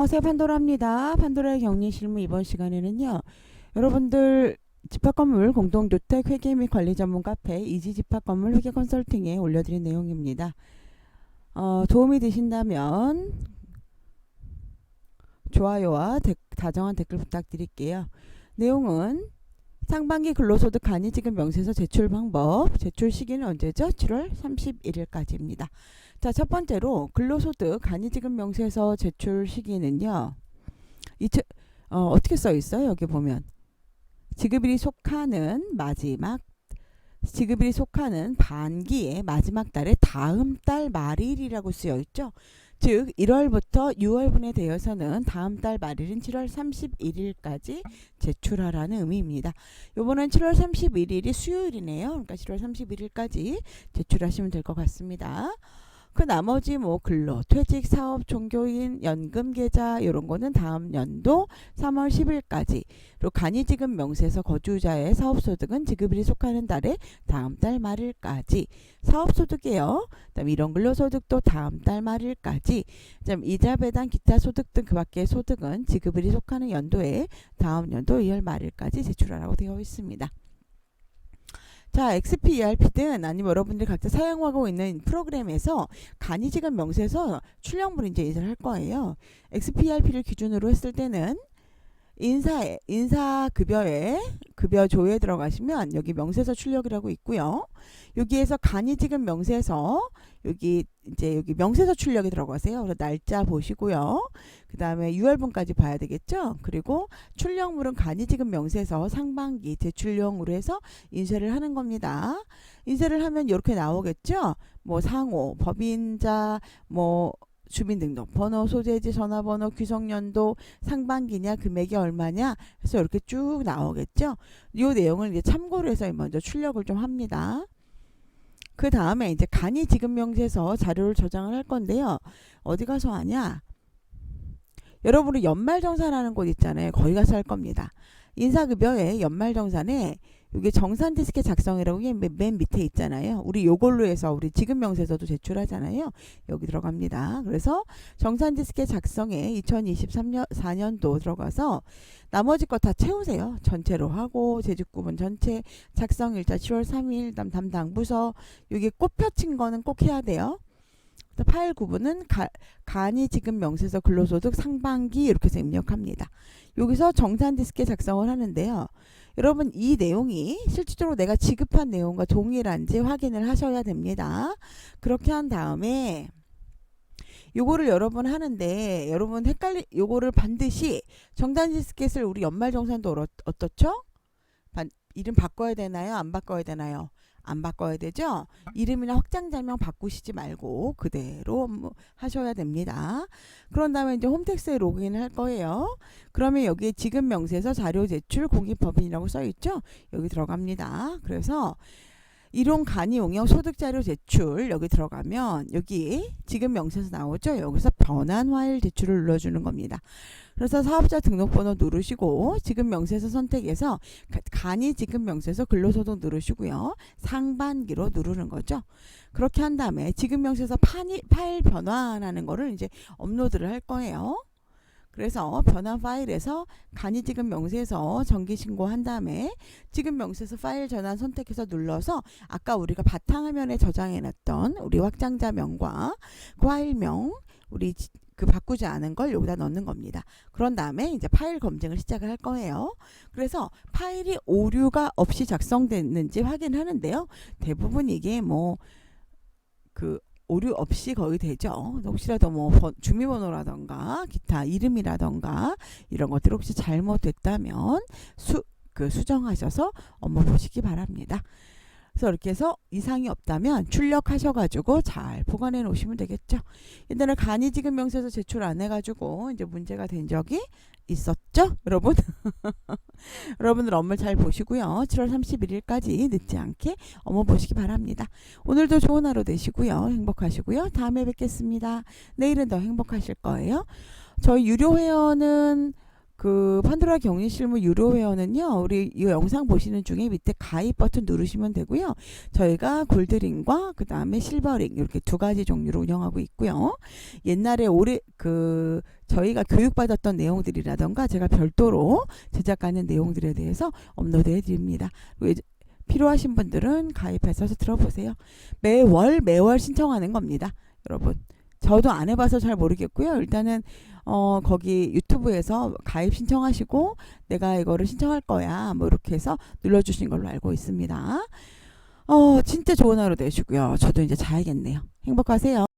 안녕하세요 판도라입니다. 판도라의 격리 실무 이번 시간에는요. 여러분들 집합건물 공동주택 회계 및 관리 전문 카페 이지 집합건물 회계 컨설팅에 올려드린 내용입니다. 어, 도움이 되신다면 좋아요와 데- 다정한 댓글 부탁드릴게요. 내용은 상반기 근로소득 간이지급 명세서 제출 방법, 제출 시기는 언제죠? 7월 31일까지입니다. 자, 첫 번째로 근로소득 간이지급 명세서 제출 시기는요. 이체, 어, 어떻게 써 있어요? 여기 보면 지급일이 속하는 마지막 지급일이 속하는 반기의 마지막 달의 다음 달 말일이라고 쓰여 있죠. 즉 1월부터 6월분에 대해서는 다음 달 말일인 7월 31일까지 제출하라는 의미입니다. 요번엔 7월 31일이 수요일이네요. 그러니까 7월 31일까지 제출하시면 될 것 같습니다. 그 나머지 뭐 근로, 퇴직, 사업, 종교인, 연금 계좌 이런 거는 다음 연도 3월 10일까지. 그리고 간이지급 명세서 거주자의 사업소득은 지급일이 속하는 달에 다음 달 말일까지. 사업소득이요. 그다음에 이런 근로소득도 다음 달 말일까지. 그다음 이자 배당 기타 소득 등 그 밖의 소득은 지급일이 속하는 연도에 다음 연도 2월 말일까지 제출하라고 되어 있습니다. 자, XPERP든 아니면 여러분들이 각자 사용하고 있는 프로그램에서 간이지급 명세서 출력물 이제 인쇄를 할 거예요. XPERP를 기준으로 했을 때는 인사에 인사 급여에 급여 조에 들어가시면 여기 명세서 출력이라고 있고요. 여기에서 간이지급 명세서 여기 이제 여기 명세서 출력이 들어가세요. 그래서 날짜 보시고요. 그 다음에 6월분까지 봐야 되겠죠. 그리고 출력물은 간이지급 명세서 상반기 제출용으로 해서 인쇄를 하는 겁니다. 인쇄를 하면 이렇게 나오겠죠. 뭐 상호, 법인자, 뭐 주민등록번호, 소재지, 전화번호, 귀속연도, 상반기냐, 금액이 얼마냐 해서 이렇게 쭉 나오겠죠. 이 내용을 이제 참고로 해서 먼저 출력을 좀 합니다. 그 다음에 이제 간이 지급 명세서 자료를 저장을 할 건데요. 어디 가서 하냐? 여러분이 연말정산하는 곳 있잖아요. 거기 가서 할 겁니다. 인사급여에 연말정산에 여기 정산 디스크 작성이라고 이게 맨- 맨 밑에 있잖아요. 우리 요걸로 해서 우리 지급 명세서도 제출하잖아요. 여기 들어갑니다. 그래서 정산 디스크 작성에 2023년 4년도 들어가서 나머지 거 다 채우세요. 전체로 하고 재직구분 전체 작성 일자 7월 3일 담 담당 부서 여기 꽃펴친 거는 꼭 해야 돼요. 파일 구분은 가, 간이 지급 명세서 근로소득 상반기 이렇게 입력합니다. 여기서 정산 디스크 작성을 하는데요. 여러분 이 내용이 실질적으로 내가 지급한 내용과 동일한지 확인을 하셔야 됩니다. 그렇게 한 다음에 요거를 여러분 하는데 여러분 헷갈리 요거를 반드시 정산 디스켓을 우리 연말정산도 어떻- 어떻죠? 반, 이름 바꿔야 되나요? 안 바꿔야 되나요? 안 바꿔야 되죠? 이름이나 확장자명 바꾸시지 말고 그대로 뭐 하셔야 됩니다. 그런 다음에 이제 홈택스에 로그인을 할 거예요. 그러면 여기에 지급 명세서 자료 제출 공익법인이라고 써 있죠? 여기 들어갑니다. 그래서 이론 간이 용역 소득 자료 제출 여기 들어가면 여기 지급 명세서 나오죠? 여기서 변환 화일 제출을 눌러주는 겁니다. 그래서 사업자 등록번호 누르시고 지급 명세서 선택해서 가- 간이 지급 명세서 근로소득 누르시고요. 상반기로 누르는 거죠. 그렇게 한 다음에 지급 명세서 파일 변환하는 거를 이제 업로드를 할 거예요. 그래서 변환 파일에서 간이 지급 명세서 정기 신고한 다음에 지급 명세서 파일 전환 선택해서 눌러서 아까 우리가 바탕화면에 저장해 놨던 우리 확장자명과 그 파일명 우리 지- 그 바꾸지 않은 걸 여기다 넣는 겁니다. 그런 다음에 이제 파일 검증을 시작을 할 거예요. 그래서 파일이 오류가 없이 작성됐는지 확인하는데요. 대부분 이게 뭐 그 오류 없이 거의 되죠. 혹시라도 뭐 번- 주민번호라던가 기타 이름이라던가 이런 것들 혹시 잘못됐다면 수 그 수정하셔서 업무 보시기 바랍니다. 그래서 이렇게 해서 이상이 없다면 출력하셔가지고 잘 보관해 놓으시면 되겠죠. 옛날에 간이 지급 명세서 제출 안 해가지고 이제 문제가 된 적이 있었죠, 여러분. 여러분들 업무 잘 보시고요. 7월 31일까지 늦지 않게 업무 보시기 바랍니다. 오늘도 좋은 하루 되시고요. 행복하시고요. 다음에 뵙겠습니다. 내일은 더 행복하실 거예요. 저희 유료 회원은 그 판도라 격리 실무 유료 회원은요. 우리 이 영상 보시는 중에 밑에 가입 버튼 누르시면 되고요. 저희가 골드링과 그다음에 실버링 이렇게 두 가지 종류로 운영하고 있고요. 옛날에 오래 그 저희가 교육받았던 내용들이라던가 제가 별도로 제작하는 내용들에 대해서 업로드해 드립니다. 필요하신 분들은 가입하셔서 들어보세요. 매월 매월 신청하는 겁니다. 여러분. 저도 안 해봐서 잘 모르겠고요. 일단은 어 거기 유튜브에서 가입 신청하시고 내가 이거를 신청할 거야 뭐 이렇게 해서 눌러주신 걸로 알고 있습니다. 어 진짜 좋은 하루 되시고요. 저도 이제 자야겠네요. 행복하세요.